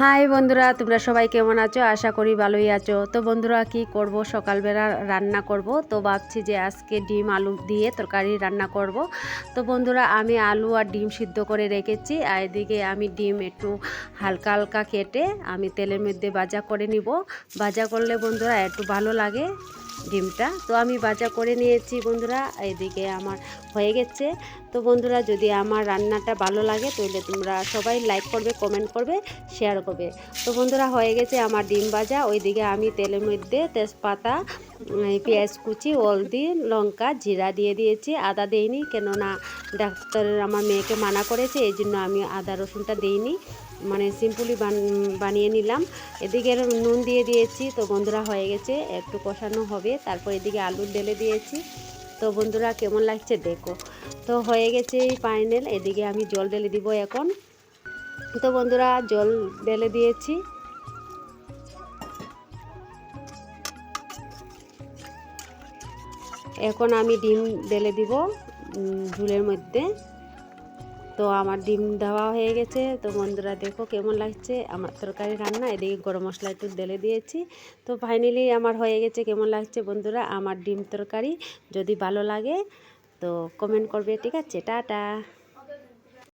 High বন্ধুরা, তোমরা সবাই কেমন আছো? আশা করি ভালোই আছো। তো বন্ধুরা, কি করব? সকালবেলা রান্না করব। তো ভাবছি যে আজকে ডিম আলু দিয়ে তরকারি রান্না করব। তো বন্ধুরা, আমি আলু আর ডিম সিদ্ধ করে রেখেছি। আর এদিকে আমি ডিম একটু হালকা হালকা কেটে আমি তেলের মধ্যে ভাজা করে নিব। ভাজা করলে বন্ধুরা একটু ভালো লাগে। ডিমটা। তো আমি বাজা করে নিয়েছি বন্ধুরা, এদিকে আমার হয়ে গেছে। তো বন্ধুরা, যদি আমার রান্নাটা ভালো লাগে, তাহলে তোমরা সবাই লাইক করবে কমেন্ট করবে শেয়ার করবে। তো বন্ধুরা, হয়ে গেছে আমার ডিম ভাজা। ওইদিকে আমি তেলের মধ্যে তেজপাতা পেঁয়াজ কুচি, হলদি, লঙ্কা, জিরা দিয়ে দিয়েছি। আদা দেইনি, কেননা ডাক্তার আমার মেয়েকে মানা করেছে, এই জন্য আমি আদা রসুনটা দিইনি। মানে সিম্পলি বানিয়ে নিলাম। এদিকে নুন দিয়ে দিয়েছি। তো বন্ধুরা, হয়ে গেছে। একটু কষানো হবে। তারপর এদিকে আলু ঢেলে দিয়েছি। তো বন্ধুরা, কেমন লাগছে দেখো। তো হয়ে গেছে এই ফাইনাল এদিকে আমি জল ঢেলে দিব এখন। তো বন্ধুরা, জল ঢেলে দিয়েছি। এখন আমি ডিম ঢেলে দিব ঝুলের মধ্যে। তো আমার ডিম দেওয়া হয়ে গেছে। তো বন্ধুরা দেখো কেমন লাগছে? আমার তরকারি রান্না, এদিকে গরম মশলা একটু দেলে দিয়েছি। তো ফাইনালি আমার হয়ে গেছে কেমন লাগছে বন্ধুরা? আমার ডিম তরকারি যদি ভালো লাগে তো কমেন্ট করবে, ঠিক আছে? টাটা!